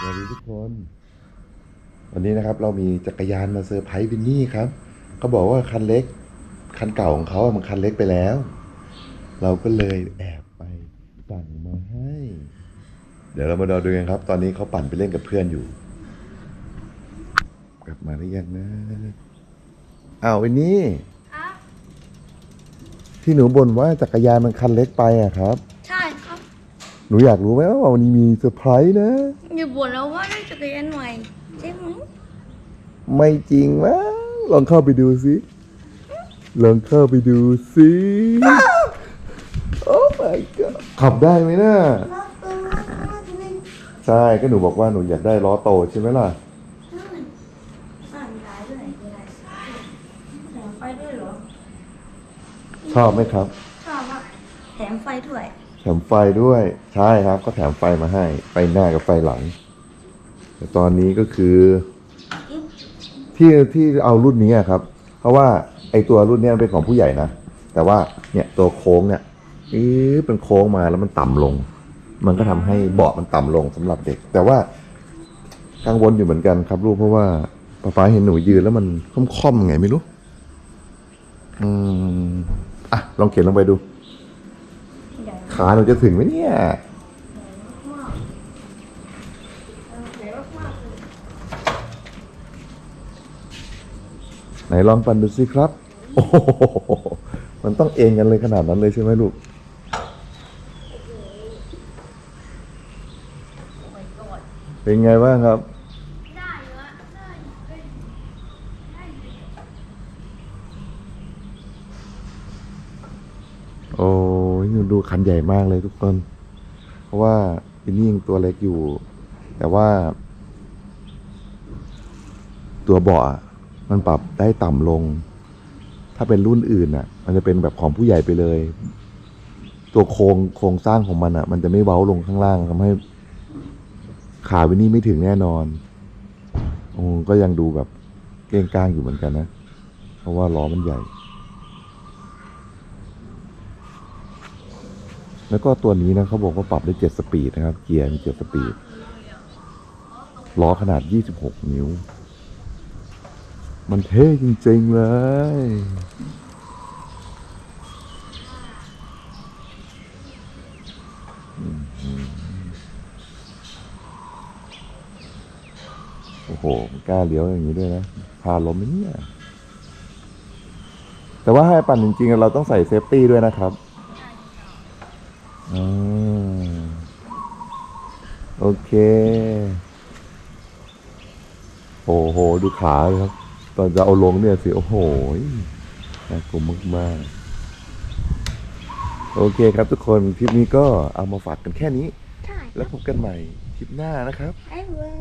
สวัสดีทุกคน วันนี้นะครับ เรามีจักรยานมาเซอร์ไพรส์วินนี่ครับเขาบอกว่าคันเล็ก คันเก่าของเขาอะมันคันเล็กไปแล้ว เราก็เลยแอบไปสั่งมาให้ เดี๋ยวเรามาดูกันครับ ตอนนี้เขาปั่นไปเล่นกับเพื่อนอยู่ กลับมาหรือยังนะอ้าววินนี่ครับที่หนูบ่นว่าจักรยานมันคันเล็กไปอะครับ ใช่ครับ หนูอยากรู้ไหมว่าวันนี้มีเซอร์ไพรส์นะ อย่าบ่นแล้วว่าได้จักรยานใหม่ใช่ไหมไม่จริงมั้งลองเข้าไปดูสิ ลองเข้าไปดูสิโอ้ my god ขับได้ไหมนะใช่ก็หนูบอกว่าหนูอยากได้ล้อโตใช่ไหมล่ะอ่านได้ด้วยได้แถมไฟด้วยเหรอชอบไหมครับ ชอบครับแถมไฟด้วยแถ มไฟด้วยใช่ครับ ก็แถมไฟมาให้ ไฟหน้ากับไฟหลัง แต่ตอนนี้ก็คือที่ที่เอารุ่นนี้ครับ เพราะว่าไอตัวรุ่นนี้เป็นของผู้ใหญ่นะ แต่ว่าเนี่ยตัวโค้งเนี่ยอีเป็นโค้งมาแล้วมันต่ำลง มันก็ทำให้เบาะมันต่ำลงสำหรับเด็ก แต่ว่ากังวลอยู่เหมือนกันครับลูกเพราะว่าป๊าป๊าเห็นหนูยืนแล้วมันค่อมๆไงไม่รู้ อืมอะลองเขียนลงไปดู ขาหนูจะถึงไหมเนี่ยไหนลองปั่นดูสิครับ โอ้โหมันต้องเองกันเลยขนาดนั้นเลยใช่ไหมลูก เป็นไงบ้างครับ โอ้ ยดูคันใหญ่มากเลยทุกคน เพราะว่าอินนี่ยังตัวเล็กอยู่ แต่ว่า ตัวเบาะมันปรับได้ต่ำลง ถ้าเป็นรุ่นอื่นอะ มันจะเป็นแบบของผู้ใหญ่ไปเลย ตัวโครงโครงสร้างของมันอะ มันจะไม่เว้าลงข้างล่างทำให้ขาวินนี่ไม่ถึงแน่นอนโอ้ก็ยังดูแบบเกรงกลางอยู่เหมือนกันนะ เพราะว่าล้อมันใหญ่ แล้วก็ตัวนี้นะเขาบอกว่าปรับได้ 7 สปีดนะครับ เกียร์มี7สปีดล้อขนาด 26 นิ้ว มันเท่จริง ๆ เลย โอ้โหกล้าเลี้ยวอย่างนี้ด้วยนะ พาล้มไหมเนี่ย แต่ว่าให้ปั่นจริง ๆ เราต้องใส่เซฟตี้ด้วยนะครับ อ่าโอเค โอ้โห ดูขาเลยครับ ตอนจะเอาลงเนี่ยสิ โอ้โหน่ากลัวมากๆ โอเคครับทุกคน คลิปนี้ก็เอามาฝากกันแค่นี้ ใช่แล้วพบกันใหม่คลิปหน้านะครับ ไอ้เว้ย